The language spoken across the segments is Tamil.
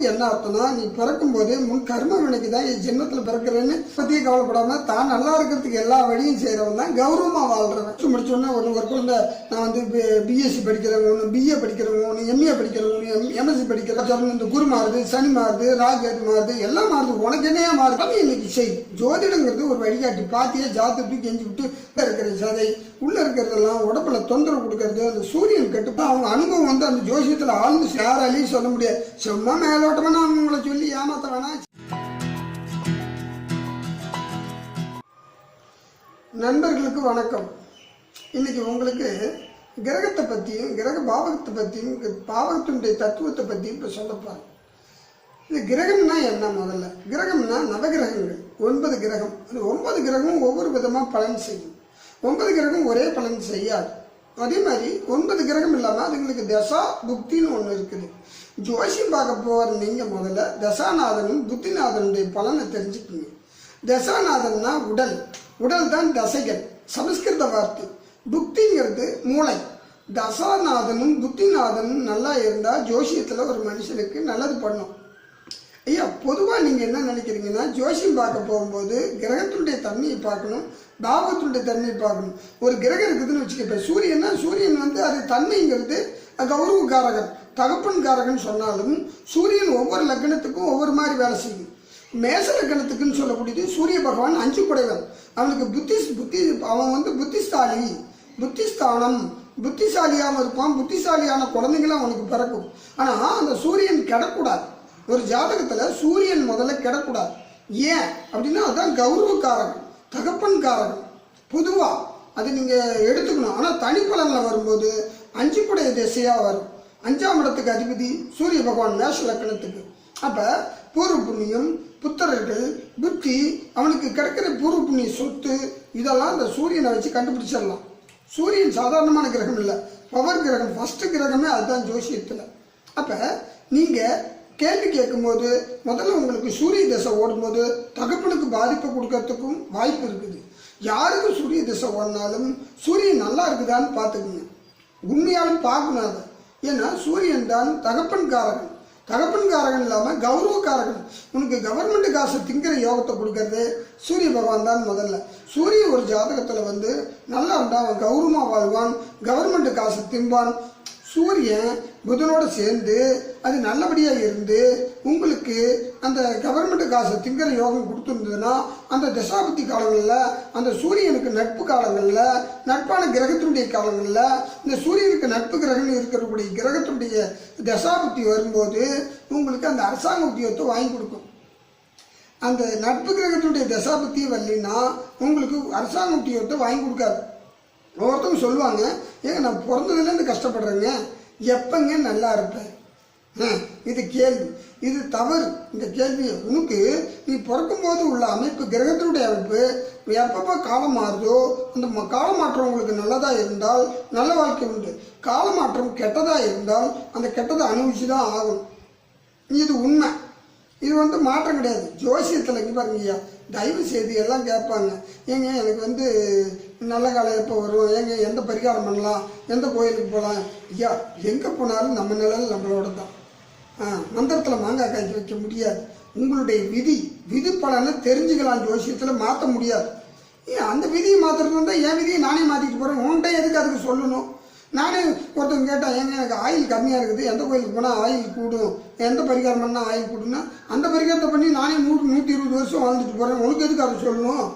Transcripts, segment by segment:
என்ன அர்த்தம்னா நீ பிறக்கும் போதே முன் கர்ம வினைக்கு தான் என் ஜென்மத்தில் பிறக்கிறேன்னு பற்றியே கவலைப்படாம தான் நல்லா இருக்கிறதுக்கு எல்லா வழியும் செய்கிறவன் தான் கௌரவமா வாழ்றவன். முடிச்சோன்னா ஒரு ஒரு குழந்தை நான் வந்து பிஎஸ்சி படிக்கிறவங்க ஒன்று பிஏ படிக்கிறவங்க ஒன்று எம்ஏ படிக்கிறவங்க ஒன்று எம்எஸ்சி படிக்கிறவங்க இந்த குரு மாறுது சனி மாறுது ராகேது மாறுது எல்லாம் மாறுது. உனக்கு என்னையா மாறுது? இன்னைக்கு செய். ஜோதிடங்கிறது ஒரு வழிகாட்டி. பாத்தியே ஜாத்துட்டு கெஞ்சி விட்டு இருக்கிற சதை உள்ள இருக்கிறதெல்லாம் உடம்புல தொந்தரவு கொடுக்கறது அந்த சூரியன் கட்டுப்பா அவங்க அனுபவம் வந்து அந்த ஜோசியத்தில் ஆழ்ந்து யாராலையும் சொல்ல முடியாது. சும்மா மேலோட்டமா நான் உங்களை சொல்லி ஏமாத்த வேணாம் நண்பர்களுக்கு வணக்கம். இன்னைக்கு உங்களுக்கு கிரகத்தை பற்றியும் கிரக பாவகத்தை பற்றியும் பாவகத்தினுடைய தத்துவத்தை பற்றியும் இப்போ சொல்லப்பாரு இது கிரகம்னா என்ன முதல்ல? கிரகம்னா நவகிரகங்கள். ஒன்பது கிரகம். அந்த ஒன்பது கிரகமும் ஒவ்வொரு விதமாக பலன் செய்யும். ஒன்பது கிரகம் ஒரே பலன் செய்யாது. அதே மாதிரி ஒன்பது கிரகம் இல்லாமல் அதுங்களுக்கு தசா புக்தின்னு ஒன்று இருக்குது. ஜோசியம் பார்க்க போகிற நீங்கள் முதல்ல. தசாநாதனும் புத்திநாதனுடைய பலனை தெரிஞ்சுக்குங்க. தசாநாதன்னா உடல். உடல் தான் தசைகள். சமஸ்கிருத வார்த்தை. புக்திங்கிறது மூளை. தசாநாதனும் புத்திநாதனும் நல்லா இருந்தால் ஜோசியத்தில் ஒரு மனுஷனுக்கு நல்லது பண்ணும். ஐயா பொதுவாக நீங்கள் என்ன நினைக்கிறீங்கன்னா ஜோஷியம் பார்க்க போகும்போது கிரகத்தினுடைய தன்மையை பார்க்கணும் பாவத்தினுடைய தன்மையை பார்க்கணும். ஒரு கிரகம் இருக்குதுன்னு வச்சுக்க இப்போ சூரியன்னா சூரியன் வந்து அது தன்மைங்கிறது கௌரவ காரகன் தகப்பன் காரகன் சொன்னாலும் சூரியன் ஒவ்வொரு லக்னத்துக்கும் ஒவ்வொரு மாதிரி வேலை செய்யும். மேச லக்னத்துக்குன்னு சொல்லக்கூடியது சூரிய பகவான் அஞ்சு குடைவன் அவனுக்கு புத்திஸ் புத்தி அவன் வந்து புத்திஸ்தாலி புத்திஸ்தானம். புத்திசாலியாகவும் இருப்பான். புத்திசாலியான குழந்தைங்களும் அவனுக்கு பிறக்கும். ஆனால் அந்த சூரியன் கிடக்கூடாது. ஒரு ஜாதகத்தில் சூரியன் முதல்ல கிடக்கூடாது. ஏன்? அப்படின்னா அதுதான் கௌரவக்காரகம் தகப்பன் காரகம் பொதுவாக அது நீங்கள் எடுத்துக்கணும். ஆனால் தனிப்பலனில் வரும்போது அஞ்சு குடைய திசையாக வரும். அஞ்சாம் இடத்துக்கு அதிபதி சூரிய பகவான் மேஷ லக்கணத்துக்கு அப்போ பூர்வ புண்ணியம் புத்தர்கள் புத்தி அவனுக்கு கிடைக்கிற பூர்வ புண்ணிய சொத்து இதெல்லாம் இந்த சூரியனை வச்சு கண்டுபிடிச்சிடலாம். சூரியன் சாதாரணமான கிரகம் இல்லை. பவர் கிரகம் ஃபஸ்ட்டு கிரகமே அதுதான் ஜோசியத்தில். அப்போ நீங்கள் கேள்வி கேட்கும்போது முதல்ல உங்களுக்கு சூரிய தசை ஓடும்போது தகப்பனுக்கு பாதிப்பு கொடுக்கறதுக்கும் வாய்ப்பு இருக்குது. யாருக்கு சூரிய தசை ஓடினாலும் சூரியன் நல்லா இருக்குதான்னு பார்த்துக்குங்க. உண்மையாலும் பார்க்கணும் அதை. ஏன்னா சூரியன் தான் தகப்பன் காரகன். தகப்பன் காரகன் இல்லாமல் கௌரவ காரகன். உனக்கு கவர்மெண்ட் காசு திங்கிற யோகத்தை கொடுக்கறது சூரிய பகவான் தான் முதல்ல. சூரிய ஒரு ஜாதகத்தில் வந்து நல்லா இருந்தால் அவன் கௌரவமாக வாழ்வான் கவர்மெண்ட் காசு திம்பான். சூரியன் புதனோடு சேர்ந்து அது நல்லபடியாக இருந்து உங்களுக்கு அந்த கவர்மெண்ட் காசை திங்கிற யோகம் கொடுத்துருந்ததுன்னா அந்த தசாபத்தி காலங்களில் அந்த சூரியனுக்கு நட்பு காலங்களில் நட்பான கிரகத்தினுடைய காலங்களில் இந்த சூரியனுக்கு நட்பு கிரகம் இருக்கக்கூடிய கிரகத்தினுடைய தசாபத்தி வரும்போது உங்களுக்கு அந்த அரசாங்க உத்தியோகத்தை வாங்கி கொடுக்கும். அந்த நட்பு கிரகத்தினுடைய தசாபத்தி வரலின்னா உங்களுக்கு அரசாங்க உத்தியோகத்தை வாங்கி கொடுக்காது. ஒவ்வொருத்தவங்க சொல்லுவாங்க ஏங்க நான் பிறந்ததுலேருந்து கஷ்டப்படுறேங்க. எப்பங்க நல்லா இருப்பேன் இது கேள்வி. இது தவறு. இந்த கேள்வி உனக்கு நீ பிறக்கும்போது உள்ள அமைப்பு கிரகத்தினுடைய அமைப்பு எப்பப்போ காலம் மாறுதோ அந்த ம- கால மாற்றம் உங்களுக்கு நல்லதாக இருந்தால் நல்ல வாழ்க்கை உண்டு. கால மாற்றம் கெட்டதாக இருந்தால் அந்த கெட்டதை அனுபவிச்சு தான் ஆகணும். இது உண்மை. இது வந்து மாற்றம் கிடையாது. ஜோசியத்தில் இங்கே பாருங்க ஐயா. தயவு செய்து எல்லாம் கேட்பாங்க. ஏங்க எனக்கு வந்து நல்ல காலம் எப்போ வரும்? ஏங்க எந்த பரிகாரம் பண்ணலாம்? எந்த கோயிலுக்கு போகலாம்? ஐயா எங்கே போனாலும் நம்ம நிழல் நம்மளோட தான். ஆ மந்திரத்தில் மாங்காய் காய்ச்சி வைக்க முடியாது. உங்களுடைய விதி விதி பலனை தெரிஞ்சுக்கலாம் ஜோசியத்தில் மாற்ற முடியாது. ஏன் அந்த விதியை மாற்றுறது இருந்தால் என் விதியை நானே மாற்றிட்டு போகிறேன் உன்கிட்ட எதுக்கு அதுக்கு சொல்லணும்? நானே ஒருத்தவங்க கேட்டால் ஏங்க எனக்கு ஆயில் கம்மியாக இருக்குது. எந்த கோயிலுக்கு போனால் ஆயில் கூடும்? எந்த பரிகாரம் பண்ணால் ஆயில் கூடும்னா? அந்த பரிகாரத்தை பண்ணி நானே நூறு நூற்றி இருபது வருஷம் வாழ்ந்துட்டு போகிறேன் உனக்கு எதுக்கு அதை சொல்லணும்?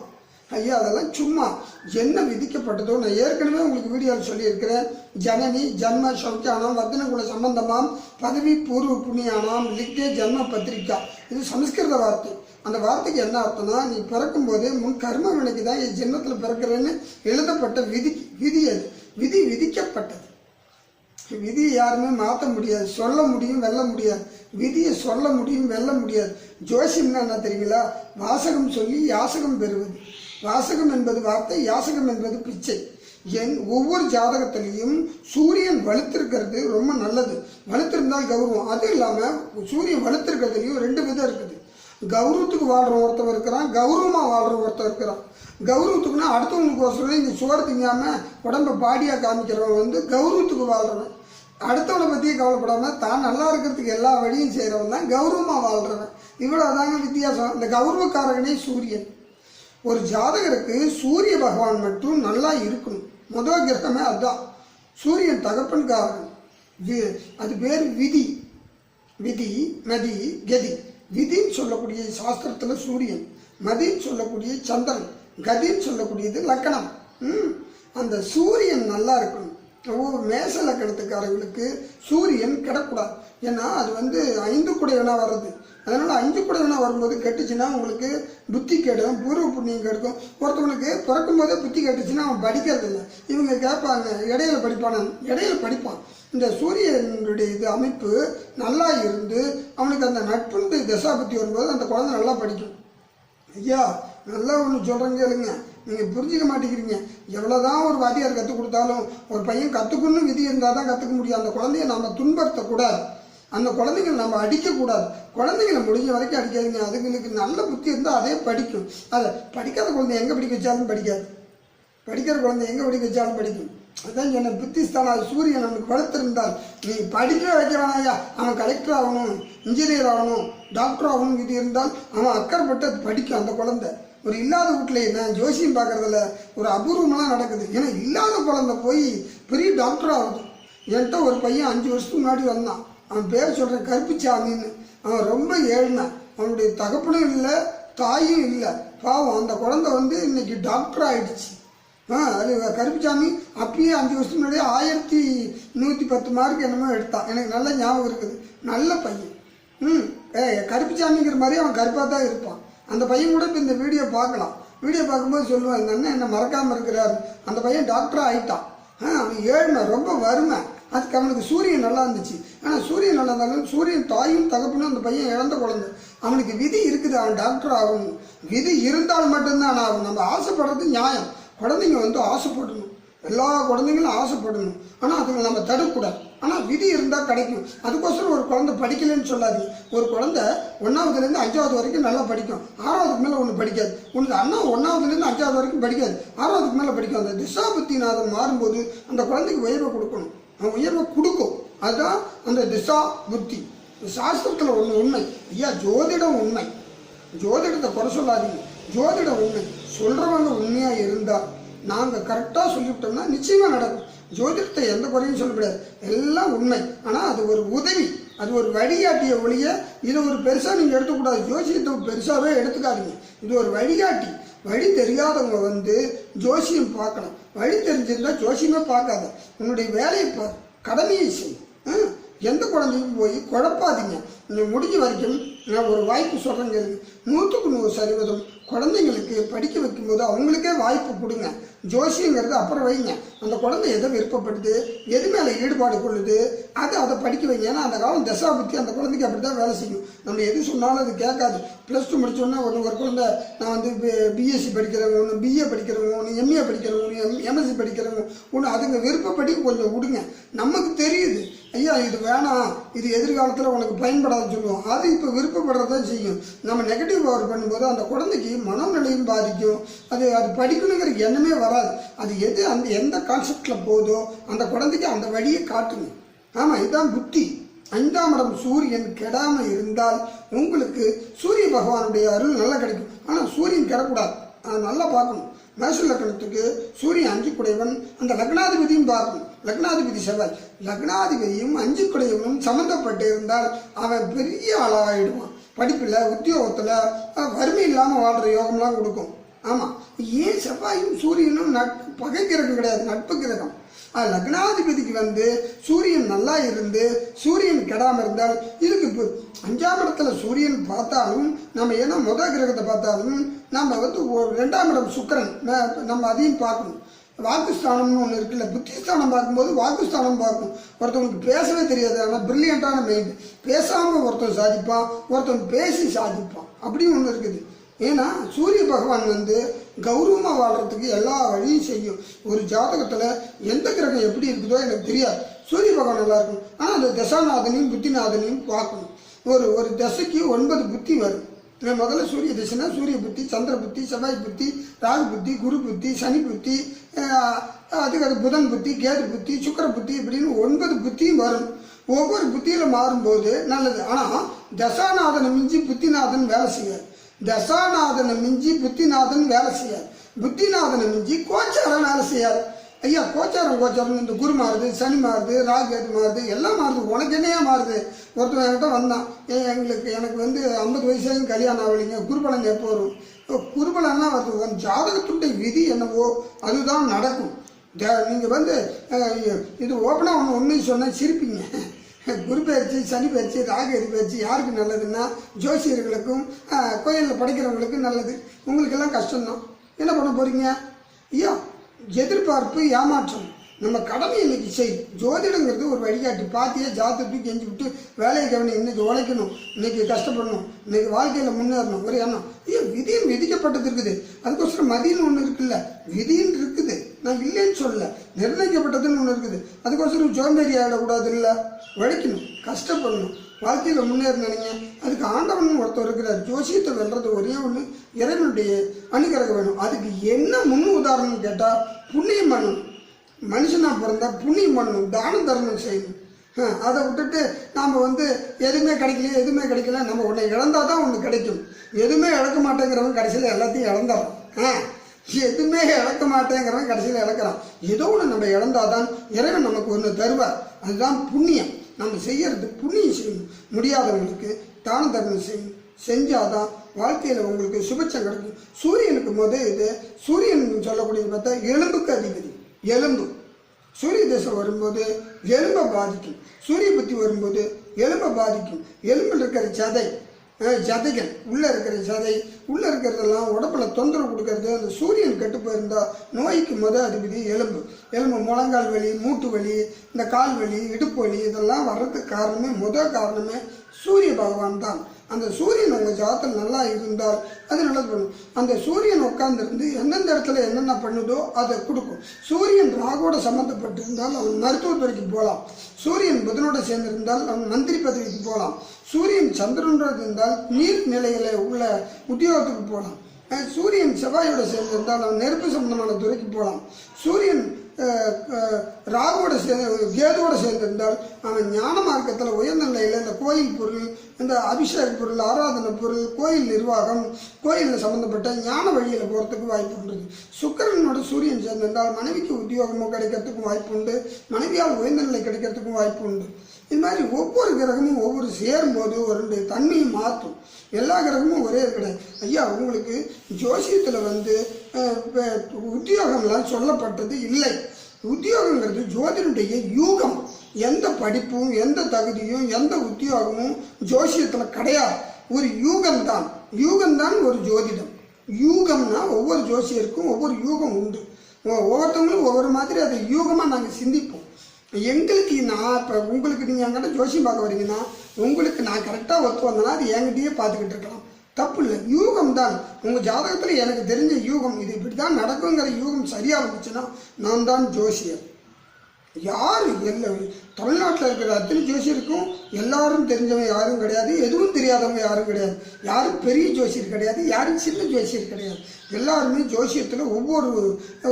ஐயா அதெல்லாம் சும்மா என்ன விதிக்கப்பட்டதோ நான் ஏற்கனவே உங்களுக்கு வீடியோவில் சொல்லியிருக்கிறேன். ஜனனி ஜன்ம சௌக்கியானாம் வர்த்தனகுல சம்பந்தமாம் பதவி பூர்வ புண்ணியானாம் லிக்கே ஜன்ம பத்திரிக்கா. இது சமஸ்கிருத வார்த்தை. அந்த வார்த்தைக்கு என்ன அர்த்தம்னா நீ பிறக்கும்போது முன் கர்ம வினைக்கு தான் என் ஜென்மத்தில் பிறக்கிறேன்னு எழுதப்பட்ட விதி விதி அது. விதி விதிக்கப்பட்டது. விதியை யாருமே மாற்ற முடியாது. சொல்ல முடியும் வெல்ல முடியாது. விதியை சொல்ல முடியும் வெல்ல முடியாது. ஜோசியம்னா என்ன தெரியுங்களா? வாசகம் சொல்லி யாசகம் பெறுவது. வாசகம் என்பது வார்த்தை யாசகம் என்பது பிச்சை. என் ஒவ்வொரு ஜாதகத்திலையும் சூரியன் வலுத்திருக்கிறது ரொம்ப நல்லது. வலுத்திருந்தால் கௌரவம். அது இல்லாமல் சூரியன் வலுத்திருக்கிறதுலையும் ரெண்டு விதம் இருக்குது. கௌரவத்துக்கு வாழ்கிற ஒருத்தர் இருக்கிறான் கௌரவமாக வாழ்கிற ஒருத்தன் இருக்கிறான். கௌரவத்துக்குன்னா அடுத்தவங்களுக்கு ஒசரம் இந்த சுவர் திங்காமல் உடம்ப பாடியாக காமிக்கிறவன் வந்து கௌரவத்துக்கு வாழ்கிறவன் அடுத்தவனை பற்றியே கவலைப்படாமல் தான் நல்லா இருக்கிறதுக்கு எல்லா வழியும் செய்கிறவன் தான் கௌரவமாக வாழ்கிறவன் இவ்வளோதாங்க வித்தியாசம். இந்த கௌரவக்காரகனே சூரியன். ஒரு ஜாதகருக்கு சூரிய பகவான் மட்டும் நல்லா இருக்கணும். முதல் கிரகமே அதுதான். சூரியன் தகப்பன்காரன். வி- அது பேர் விதி. விதி மதி கதி. விதின்னு சொல்லக்கூடிய சாஸ்திரத்தில் சூரியன் மதின்னு சொல்லக்கூடிய சந்திரன் கதின்னு சொல்லக்கூடியது லக்கணம். ம், அந்த சூரியன் நல்லா இருக்கணும். மேச லக்கணத்துக்காரர்களுக்கு சூரியன் கிடக்கூடாது ஏன்னா அது வந்து ஐந்து குடையனா வர்றது. அதனால ஐந்து குடையனா வரும்போது கெட்டுச்சுன்னா உங்களுக்கு புத்தி கெடும் பூர்வ புண்ணியம் கெடுக்கும். ஒருத்தவனுக்கு பிறக்கும் போதே புத்தி கெட்டுச்சுன்னா அவன் படிக்கிறது இல்லை. இவங்க கேட்பாங்க இடையில படிப்பான? இடையில படிப்பான். இந்த சூரியனுடைய இது அமைப்பு நல்லா இருந்து அவனுக்கு அந்த நட்புண்டு தசாபத்தி வரும்போது அந்த குழந்தை நல்லா படிக்கும். ஐயா நல்லா ஒன்று சொல்கிறேங்க கேளுங்க. நீங்கள் புரிஞ்சிக்க மாட்டேங்கிறீங்க. எவ்வளோ தான் ஒரு வாத்தியார் கற்றுக் கொடுத்தாலும் ஒரு பையன் கற்றுக்கணும்னு விதி இருந்தால் தான் கற்றுக்க முடியும். அந்த குழந்தைய நம்ம துன்படுத்தக்கூடாது. அந்த குழந்தைங்களை நம்ம அடிக்கக்கூடாது. குழந்தைங்களை முடிஞ்ச வரைக்கும் அடிக்காதீங்க. அதுங்களுக்கு நல்ல புத்தி இருந்தால் அதே படிக்கும். அதை படிக்காத குழந்தை எங்கே படிக்க வச்சாலும் படிக்காது. படிக்கிற குழந்தை எங்கே படிக்க வச்சாலும் படிக்கும். அதான் என்ன புத்திஸ்தானா சூரியன் அவனுக்கு வளர்த்திருந்தால் நீ படிக்க வைக்கிறானாயா அவன் கலெக்டர் ஆகணும் இன்ஜினியர் ஆகணும் டாக்டர் ஆகணும் இது இருந்தால் அவன் அக்கறைப்பட்டு அது படிக்கும் அந்த குழந்தை. ஒரு இல்லாத வீட்டில் நான் ஜோசியம் பார்க்குறதுல ஒரு அபூர்வமெல்லாம் நடக்குது. ஏன்னா இல்லாத குழந்தை போய் பெரிய டாக்டர் ஆகுது என்கிட்ட ஒரு பையன் அஞ்சு வருஷத்துக்கு முன்னாடி வந்தான். அவன் பேர் சொல்கிறேன் கருப்புச்சாமின்னு. அவன் ரொம்ப ஏழ்னான் அவனுடைய தகப்பனும் இல்லை தாயும் இல்லை. பாவம் அந்த குழந்தை வந்து இன்னைக்கு டாக்டர் ஆயிடுச்சு. ஆ அது கருப்புசாமி அப்பயே அஞ்சு வருஷத்துக்கு முன்னாடியே ஆயிரத்தி நூற்றி பத்து மார்க் என்னமோ எடுத்தான். எனக்கு நல்ல ஞாபகம் இருக்குது. நல்ல பையன். ம் ஏ கருப்புசாமிங்கிற மாதிரி அவன் கருப்பாக தான் இருப்பான். அந்த பையன் கூட இப்போ இந்த வீடியோ பார்க்கலாம். வீடியோ பார்க்கும்போது சொல்லுவான் இந்த அண்ணன் என்ன மறக்காமல் இருக்கிறாரு. அந்த பையன் டாக்டராக ஆயிட்டான். ஆ அவன் ஏழ்மை ரொம்ப வறுமை. அதுக்கு அவனுக்கு சூரியன் நல்லா இருந்துச்சு. ஆனால் சூரியன் நல்லா இருந்தாலும் சூரியன் தாயும் தகப்பனும் அந்த பையன் இழந்த குழந்தை. அவனுக்கு விதி இருக்குது அவன் டாக்டர் ஆகணும் விதி இருந்தால் மட்டும்தான் ஆகும். நம்ம ஆசைப்படுறது நியாயம். குழந்தைங்க வந்து ஆசைப்படணும். எல்லா குழந்தைங்களும் ஆசைப்படணும். ஆனால் அதுங்களை நம்ம தடுக்கக்கூடாது. ஆனால் விதி இருந்தால் கிடைக்கும் அதுக்கோசரம் ஒரு குழந்தை படிக்கலைன்னு சொல்லாதீங்க. ஒரு குழந்தை ஒன்றாவதுலேருந்து அஞ்சாவது வரைக்கும் நல்லா படிக்கும். ஆறாவதுக்கு மேலே ஒன்று படிக்காது. உனக்கு அண்ணா ஒன்றாவதுலேருந்து அஞ்சாவது வரைக்கும் படிக்காது. ஆறாவதுக்கு மேலே படிக்கும். அந்த திசாபுத்திநாதன் மாறும்போது அந்த குழந்தைக்கு உயர்வை கொடுக்கணும். அவன் உயர்வை கொடுக்கும். அதுதான் அந்த திசா புத்தி சாஸ்திரத்தில் ஒன்று உண்மை. ஐயா ஜோதிடம் உண்மை. ஜோதிடத்தை குறை சொல்லாதீங்க. ஜோதிடம் உண்மை. சொல்கிறவங்க உண்மையாக இருந்தால் நாங்கள் கரெக்டாக சொல்லிவிட்டோம்னா நிச்சயமாக நடக்கும். ஜோதிடத்தை எந்த குறையும் சொல்ல முடியாது. எல்லாம் உண்மை. ஆனால் அது ஒரு உதவி. அது ஒரு வழிகாட்டிய ஒழிய இதை ஒரு பெருசாக நீங்கள் எடுத்துக்கூடாது. ஜோசியத்தை பெருசாகவே எடுத்துக்காதீங்க. இது ஒரு வழிகாட்டி. வழி தெரியாதவங்க வந்து ஜோசியம் பார்க்கணும். வழி தெரிஞ்சிருந்தால் ஜோசியமே பார்க்காத. உன்னுடைய வேலையை கடமையை செய்யும் எந்த குழந்தையும் போய் குழப்பாதீங்க. இது முடிஞ்ச வரைக்கும் நான் ஒரு வாய்ப்பு சொல்கிறேங்க நூற்றுக்கு நூறு சதவீதம் குழந்தைங்களுக்கு படிக்க வைக்கும்போது அவங்களுக்கே வாய்ப்பு கொடுங்க. ஜோசியங்கிறது அப்புறம் வைங்க. அந்த குழந்தை எதை விருப்பப்படுது எது மேலே ஈடுபாடு கொள்ளுது அது அதை படிக்க வைங்க. ஏன்னா அந்த காலம் தசாபுத்தி அந்த குழந்தைக்கு அப்படி தான் வேலை செய்யும். நம்ம எது சொன்னாலும் அது கேட்காது. ப்ளஸ் டூ முடிச்சோன்னா ஒரு ஒரு குழந்தை நான் வந்து பிஎஸ்சி படிக்கிறவங்க ஒன்று பிஏ படிக்கிறவங்க ஒன்று எம்ஏ படிக்கிறவங்க ஒன்று எம் எம்எஸ்சி படிக்கிறவங்க ஒன்று அதுங்க விருப்பப்படி கொஞ்சம் விடுங்க நமக்கு தெரியுது ஐயா இது வேணாம். இது எதிர்காலத்தில் உனக்கு பயன்படாது. பயன்படாதுன்னு சொல்லுவோம் அது இப்போ விருப்பப்படுறதான் செய்யும். நம்ம நெகட்டிவ் பவர் பண்ணும்போது அந்த குழந்தைக்கு மனநிலையும் பாதிக்கும். அது அது படிக்கணுங்கிற எண்ணமே வராது. அது எது அந்த எந்த கான்செப்டில் போதோ அந்த குழந்தைக்கு அந்த வழியை காட்டுங்க. ஆமாம் இதுதான் புத்தி. ஐந்தாம் இடம் சூரியன் கெடாமல் இருந்தால் உங்களுக்கு சூரிய பகவானுடைய அருள் நல்லா கிடைக்கும். ஆனால் சூரியன் கெடக்கூடாது. அதை நல்லா பார்க்கணும். மேஷ லக்னத்துக்கு சூரியன் அஞ்சு குடையவன் அந்த லக்னாதிபதியும் பார்க்கணும் லக்னாதிபதி செவ்வாய். லக்னாதிபதியும் அஞ்சு குடையவனும் சம்மந்தப்பட்டு இருந்தால் அவன் பெரிய ஆளாகிடுவான் படிப்பில் உத்தியோகத்தில் வறுமை இல்லாமல் வாழ்கிற யோகம்லாம் கொடுக்கும். ஆமாம் ஏன் செவ்வாயும் சூரியனும் நட்பு பகை கிரகம் கிடையாது நட்பு கிரகம். லக்னாதிபதிக்கு வந்து சூரியன் நல்லா இருந்து சூரியன் கெடாமல் இருந்தால் இதுக்கு அஞ்சாம் இடத்துல சூரியன் பார்த்தாலும் நம்ம ஏன்னா முதல் கிரகத்தை பார்த்தாலும் நம்ம வந்து ரெண்டாம் இடம் சுக்கிரன். நம்ம அதையும் பார்க்கணும். வாக்குஸ்தானம்னு ஒன்று இருக்குல்ல புத்திஸ்தானம் பார்க்கும்போது வாக்குஸ்தானம் பார்க்கும் ஒருத்தவனுக்கு பேசவே தெரியாது ஆனால் பிரில்லியண்ட்டான மைண்ட் பேசாமல் ஒருத்தன் சாதிப்பான் ஒருத்தன் பேசி சாதிப்பான். அப்படியும் ஒன்று இருக்குது. ஏன்னா சூரிய பகவான் வந்து கௌரவமாக வாழ்கிறதுக்கு எல்லா வழியும் செய்யும். ஒரு ஜாதகத்தில் எந்த கிரகம் எப்படி இருக்குதோ எனக்கு தெரியாது. சூரிய பகவான் நல்லா இருக்கும். ஆனால் அந்த தசாநாதனையும் புத்திநாதனையும் பார்க்கணும். ஒரு ஒரு தசைக்கு ஒன்பது புத்தி வரும். முதல்ல சூரிய திசைனா சூரிய புத்தி சந்திர புத்தி செவ்வாய் புத்தி ராகு புத்தி குரு புத்தி சனி புத்தி அதுக்கு அது புதன் புத்தி கேது புத்தி சுக்கர புத்தி இப்படின்னு ஒன்பது புத்தியும் வரும். ஒவ்வொரு புத்தியில் மாறும்போது நல்லது. ஆனால் தசாநாதனை மிஞ்சி புத்திநாதன் வேலை செய்யாது தசாநாதனை மிஞ்சி புத்திநாதன் வேலை செய்யாது. புத்திநாதனை மிஞ்சி கோச்சாரம் வேலை செய்யாது. ஐயா கோச்சாரம் கோச்சாரம். இந்த குரு மாறுது சனி மாறுது ராகேது மாறுது எல்லாம் மாறுது. உனக்கு என்னையா மாறுது? ஒருத்தன் என்கிட்ட வந்தான். ஏன் எங்களுக்கு எனக்கு வந்து ஐம்பது வயசாயும் கல்யாணம் ஆகலைங்க. குருபலன் எப்போ வரும்? குருபலன்னா வருது. உன் ஜாதகத்துடைய விதி என்னவோ அதுதான் நடக்கும். நீங்கள் வந்து இது ஓப்பனாக ஒன்று ஒன்று சொன்னால் சிரிப்பீங்க. குரு பயிற்சி சனி பயிற்சி ராகரி பயிற்சி யாருக்கு நல்லதுன்னா ஜோசியர்களுக்கும் கோயிலில் படிக்கிறவங்களுக்கும் நல்லது. உங்களுக்கெல்லாம் கஷ்டம்தான். என்ன பண்ண போகிறீங்க ஐயோ எதிர்பார்ப்பு ஏமாற்றம். நம்ம கடமை இன்னைக்கு செய். ஜோதிடங்கிறது ஒரு வழிகாட்டி. பார்த்தியே ஜாதகத்தை கெஞ்சி விட்டு வேலையை கவனி இன்னைக்கு உழைக்கணும். இன்னைக்கு கஷ்டப்படணும். இன்னைக்கு வாழ்க்கையில் முன்னேறணும். ஒரு எண்ணம். ஐயோ விதியும் விதிக்கப்பட்டது இருக்குது. அதுக்கோசரம் மதின்னு ஒன்று இருக்குல்ல? விதின்னு இருக்குது. நான் இல்லைன்னு சொல்லலை. நிர்ணயிக்கப்பட்டதுன்னு ஒன்று இருக்குது. அதுக்கோசரம் சோம்பேறி ஆகிடக்கூடாது இல்லை உழைக்கணும் கஷ்டப்படணும். வாழ்க்கையில் முன்னேறினீங்க அதுக்கு ஆண்டவன் ஒருத்தர் இருக்கிறார். ஜோசியத்தை வெல்றது ஒரே ஒன்று இறைவனுடைய அனுகிரகம் வேணும். அதுக்கு என்ன முன் உதாரணம் கேட்டால் புண்ணியம் பண்ணணும். மனுஷனாக பிறந்தா புண்ணியம் பண்ணணும். தானம் தர்மம் செய்யணும். அதை விட்டுட்டு நாம் வந்து எதுவுமே கிடைக்கல எதுவுமே கிடைக்கல நம்ம உன்னை இழந்தால் தான் ஒன்று கிடைக்கும். எதுவுமே இழக்க மாட்டேங்கிறவங்க கடைசியில் எல்லாத்தையும் இழந்துடுறான் ஆ எதுவுமே இழக்க மாட்டேங்கிறவன் கடைசியில் இழக்கிறான். ஏதோ ஒன்று நம்ம இழந்தாதான் இறைவன் நமக்கு ஒன்று தருவார். அதுதான் புண்ணியம். நம்ம செய்யறது புண்ணியம் செய்யணும் முடியாதவங்களுக்கு தான தர்மம் செய்யணும் செஞ்சாதான் வாழ்க்கையில் உங்களுக்கு சுபச்சம் கிடைக்கும். சூரியனுக்கு முத இது சூரியன் சொல்லக்கூடியது பார்த்தா எலும்புக்கு அதிபதி. எலும்பு. சூரிய தசை வரும்போது எலும்பை பாதிக்கும். சூரிய புத்தி வரும்போது எலும்பை பாதிக்கும். எலும்பில் இருக்கிற சதை ஜதைகள். உள்ளே இருக்கிற ஜதை உள்ளே இருக்கிறதெல்லாம் உடம்புல தொந்தரவு கொடுக்கறது அந்த சூரியன் கெட்டு போயிருந்தால் நோய்க்கு முத அதிபதி எலும்பு. எலும்பு முழங்கால் வலி மூட்டு வலி இந்த கால் வலி இடுப்பு வலி இதெல்லாம் வர்றதுக்கு காரணமே முத காரணமே சூரிய பகவான் தான். அந்த சூரியன் உங்கள் ஜாதத்தில் நல்லா இருந்தால் அது நல்லது பண்ணும். அந்த சூரியன் உட்காந்துருந்து எந்தெந்த இடத்துல என்னென்ன பண்ணுதோ அதை கொடுக்கும். சூரியன் ராகோட சம்மந்தப்பட்டிருந்தால் அவன் மருத்துவத்துறைக்கு போகலாம் சூரியன் புதனோட சேர்ந்திருந்தால் அவன் மந்திரி பதவிக்கு போகலாம் சூரியன் சந்திரனோட இருந்தால் நீர்நிலையில் உள்ள உத்தியோகத்துக்கு போகலாம் சூரியன் செவ்வாயோட சேர்ந்திருந்தால் அவன் நெருப்பு சம்பந்தமான துறைக்கு போகலாம் சூரியன் ராகுவோட சே கேதுவோட சேர்ந்திருந்தால் அவன் ஞான மார்க்கத்தில் உயர்ந்த நிலையில் இந்த கோயில் பொருள் இந்த அபிஷேக பொருள் ஆராதனை பொருள் கோயில் நிர்வாகம் கோயிலில் சம்மந்தப்பட்ட ஞான வழியில் போகிறதுக்கு வாய்ப்பு உண்டு. சுக்கிரனோட சூரியன் சேர்ந்திருந்தால் மனைவிக்கு உத்தியோகமும் கிடைக்கிறதுக்கும் வாய்ப்பு உண்டு. மனைவியால் உயர்ந்த நிலை கிடைக்கிறதுக்கும் வாய்ப்பு உண்டு. இது மாதிரி ஒவ்வொரு கிரகமும் ஒவ்வொரு சேரும்போது ஒரு தன்மையை மாற்றும். எல்லா கிரகமும் ஒரே இது கிடையாது ஐயா உங்களுக்கு ஜோசியத்தில் வந்து உத்தியோகம்லாம் சொல்லப்பட்டது இல்லை. உத்தியோகங்கிறது ஜோதினுடைய யூகம். எந்த படிப்பும் எந்த தகுதியும் எந்த உத்தியோகமும் ஜோசியத்தில் கிடையாது. ஒரு யூகம்தான். யூகம்தான் ஒரு ஜோதிடம். யூகம்னா ஒவ்வொரு ஜோசியருக்கும் ஒவ்வொரு யூகம் உண்டு. ஒவ்வொருத்தவங்களும் ஒவ்வொரு மாதிரி அதை யூகமாக நாங்கள் சிந்திப்போம். எங்களுக்கு நான் இப்போ உங்களுக்கு நீங்கள் என்கிட்ட ஜோசியம் பார்க்க வரீங்கன்னா உங்களுக்கு நான் கரெக்டாக ஒத்து வந்தேன்னா அது என்கிட்டயே பார்த்துக்கிட்டு இருக்கலாம். தப்பு இல்லை. யூகம் தான். உங்கள் ஜாதகத்தில் எனக்கு தெரிஞ்ச யூகம். இது இப்படி தான் நடக்குங்கிற யூகம் சரியாக இருந்துச்சுன்னா நான் தான் ஜோசியர் யார்? எல்லா தமிழ்நாட்டில் இருக்கிற அத்தனை ஜோசியருக்கும் எல்லாரும் தெரிஞ்சவங்க யாரும் கிடையாது. எதுவும் தெரியாதவங்க யாரும் கிடையாது. யாரும் பெரிய ஜோசியர் கிடையாது. யாரும் சின்ன ஜோசியர் கிடையாது. எல்லாருமே ஜோசியத்தில் ஒவ்வொரு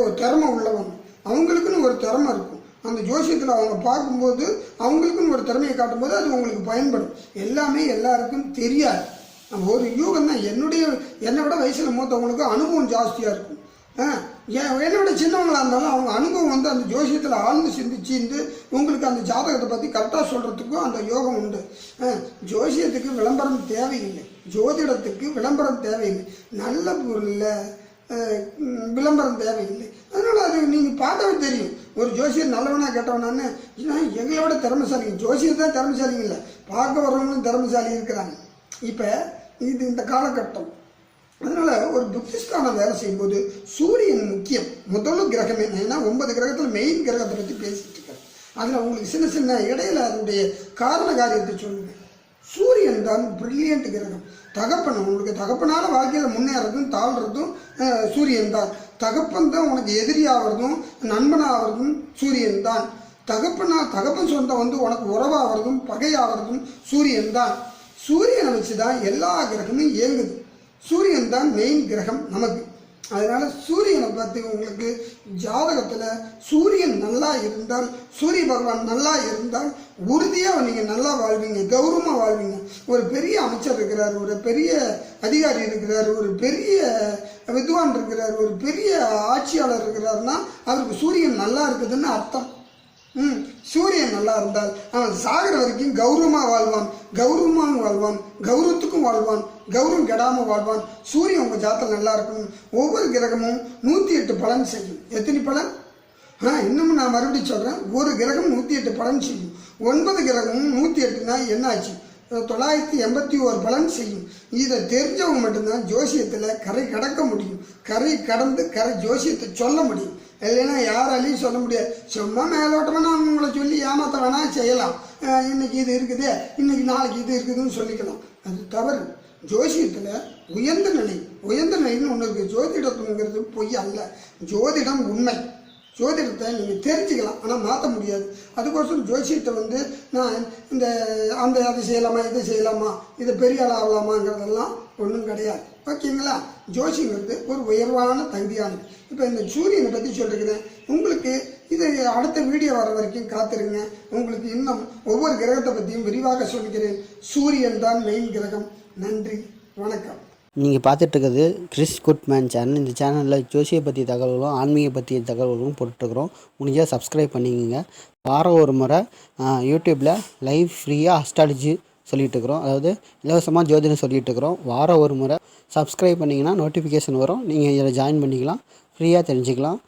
ஒரு திறமை உள்ளவங்க. அவங்களுக்குன்னு ஒரு திறமை இருக்கும். அந்த ஜோசியத்தில் அவங்க பார்க்கும்போது அவங்களுக்குன்னு ஒரு திறமையை காட்டும்போது அது உங்களுக்கு பயன்படும். எல்லாமே எல்லாருக்கும் தெரியாது. ஒரு யூகம் தான் என்னுடைய என்னை விட வயசில் மூத்தவங்களுக்கு அனுபவம் ஜாஸ்தியாக இருக்கும். ஆ, என் என்னோட சின்னவங்களாக இருந்தாலும் அவங்க அனுபவம் வந்து அந்த ஜோசியத்தில் ஆழ்ந்து சிந்திச்சிருந்து உங்களுக்கு அந்த ஜாதகத்தை பற்றி கரெக்டாக சொல்கிறதுக்கும் அந்த யோகம் உண்டு. ஜோசியத்துக்கு விளம்பரம் தேவையில்லை. ஜோதிடத்துக்கு விளம்பரம் தேவையில்லை. நல்ல பொருளில் விளம்பரம் தேவையில்லை. அதனால் அது நீங்கள் பார்த்தாவே தெரியும். ஒரு ஜோசியர் நல்லவனா கெட்டவனான்னு எங்களோட திறமைசாலிங்க. ஜோசியர் தான் திறமைசாலிங்க இல்லை. பார்க்க வர்றவங்களும் திறமைசாலி இருக்கிறாங்க. இப்போ இது இந்த காலகட்டம். அதனால் ஒரு புத்திஸ்தானம் வேலை செய்யும்போது சூரியன் முக்கியம். முதல் கிரகமே ஏன்னா ஒன்பது கிரகத்தில் மெயின் கிரகத்தை பற்றி பேசிட்டு இருக்கேன் அதில் உங்களுக்கு சின்ன சின்ன இடையில அதனுடைய காரண காரியத்தை சொல்லுங்கள் சூரியன் தான் பிரில்லியன்ட் கிரகம். தகப்பன் உங்களுக்கு தகப்பனால வாழ்க்கையில் முன்னேறதும் தாழ்றதும் சூரியன் தான். தகப்பன் தான் உனக்கு எதிரியாகிறதும் நண்பனாகிறதும் சூரியன் தான் தகப்பனா தகப்பன் சொந்தம் வந்து உனக்கு உறவாகிறதும் பகையாகிறதும் சூரியன் தான் சூரியனை வச்சு தான் எல்லா கிரகமும் இயங்குது. சூரியன் தான் மெயின் கிரகம் நமக்கு. அதனால சூரியனை பார்த்து உங்களுக்கு ஜாதகத்தில் சூரியன் நல்லா இருந்தால் சூரிய பகவான் நல்லா இருந்தால் உறுதியாக நீங்கள் நல்லா வாழ்வீங்க கௌரவமாக வாழ்வீங்க. ஒரு பெரிய அமைச்சர் இருக்கிறார் ஒரு பெரிய அதிகாரி இருக்கிறார் ஒரு பெரிய வித்வான் இருக்கிறார் ஒரு பெரிய ஆட்சியாளர் இருக்கிறாருன்னா அவருக்கு சூரியன் நல்லா இருக்குதுன்னு அர்த்தம். ம் சூரியன் நல்லா இருந்தால் அவன் சாகிற வரைக்கும் கௌரவமாக வாழ்வான் கௌரவமாகவும் வாழ்வான் கௌரவத்துக்கும் வாழ்வான் கௌரவம் கெடாமல் வாழ்வான். சூரியன் உங்கள் ஜாத்தம் நல்லா இருக்கணும். ஒவ்வொரு கிரகமும் நூற்றி எட்டு பலன் செய்யும். எத்தனை பலன்? ஆ இன்னமும் நான் மறுபடியும் சொல்கிறேன் ஒரு கிரகம் நூற்றி எட்டு பலன் செய்யும். ஒன்பது கிரகமும் நூற்றி எட்டுனா என்னாச்சு? தொள்ளாயிரத்தி எண்பத்தி ஒரு பலன் செய்யும். இதை தெரிஞ்சவங்க மட்டும்தான் ஜோசியத்தில் கரை கடக்க முடியும். கரை கடந்து கரை ஜோசியத்தை சொல்ல முடியும். இல்லைன்னா யாராலையும் சொல்ல முடியாது. சும்மா மேலோட்டமாக நான் உங்களை சொல்லி ஏமாத்த வேணால் செய்யலாம். இன்றைக்கி இன்னைக்கு இது இருக்குது இன்னைக்கு நாளைக்கு இது இருக்குதுன்னு சொல்லிக்கலாம். அது தவறு. ஜோசியத்தில் உயர்ந்த நிலை உயர்ந்த நிலைன்னு ஒன்று இருக்குது ஜோதிடத்துங்கிறது பொய் அல்ல. ஜோதிடம் உண்மை. ஜோதிடத்தை நீங்கள் தெரிஞ்சுக்கலாம் ஆனால் மாற்ற முடியாது. அதுக்கோசரம் ஜோசியத்தை வந்து நான் இந்த அந்த அதை செய்யலாமா இதை செய்யலாமா இதை பெரிய ஆள் ஆகலாமாங்கிறதெல்லாம் ஒன்றும் கிடையாது. ஓகேங்களா? ஜோசிங்கிறது ஒரு உயர்வான தகுதியானது. இப்போ இந்த சூரியனை பற்றி சொல்லிருக்கிறேன். உங்களுக்கு இது அடுத்த வீடியோ வர வரைக்கும் காத்திருங்க. உங்களுக்கு இன்னும் ஒவ்வொரு கிரகத்தை பற்றியும் விரிவாக சொல்கிறேன். சூரியன் தான் மெயின் கிரகம். நன்றி. வணக்கம். நீங்கள் பார்த்துட்டு இருக்கிறது கிறிஸ் குட்மேன் சேனல். இந்த சேனலில் ஜோசியை பற்றிய தகவல்களும் ஆன்மீக பற்றிய தகவல்களும் போட்டுருக்குறோம் முடிஞ்சால் சப்ஸ்கிரைப் பண்ணிக்கோங்க. வாரம் ஒரு முறை யூடியூப்பில் லைவ் ஃப்ரீயாக அஸ்ட்ராலஜி சொல்லிகிட்டு இருக்கிறோம். அதாவது இலவசமாக ஜோதிடம் சொல்லிகிட்டு இருக்கிறோம். வாரம் ஒரு முறை சப்ஸ்கிரைப் பண்ணிங்கன்னா நோட்டிஃபிகேஷன் வரும். நீங்கள் இதில் ஜாயின் பண்ணிக்கலாம். ஃப்ரீயாக தெரிஞ்சுக்கலாம்.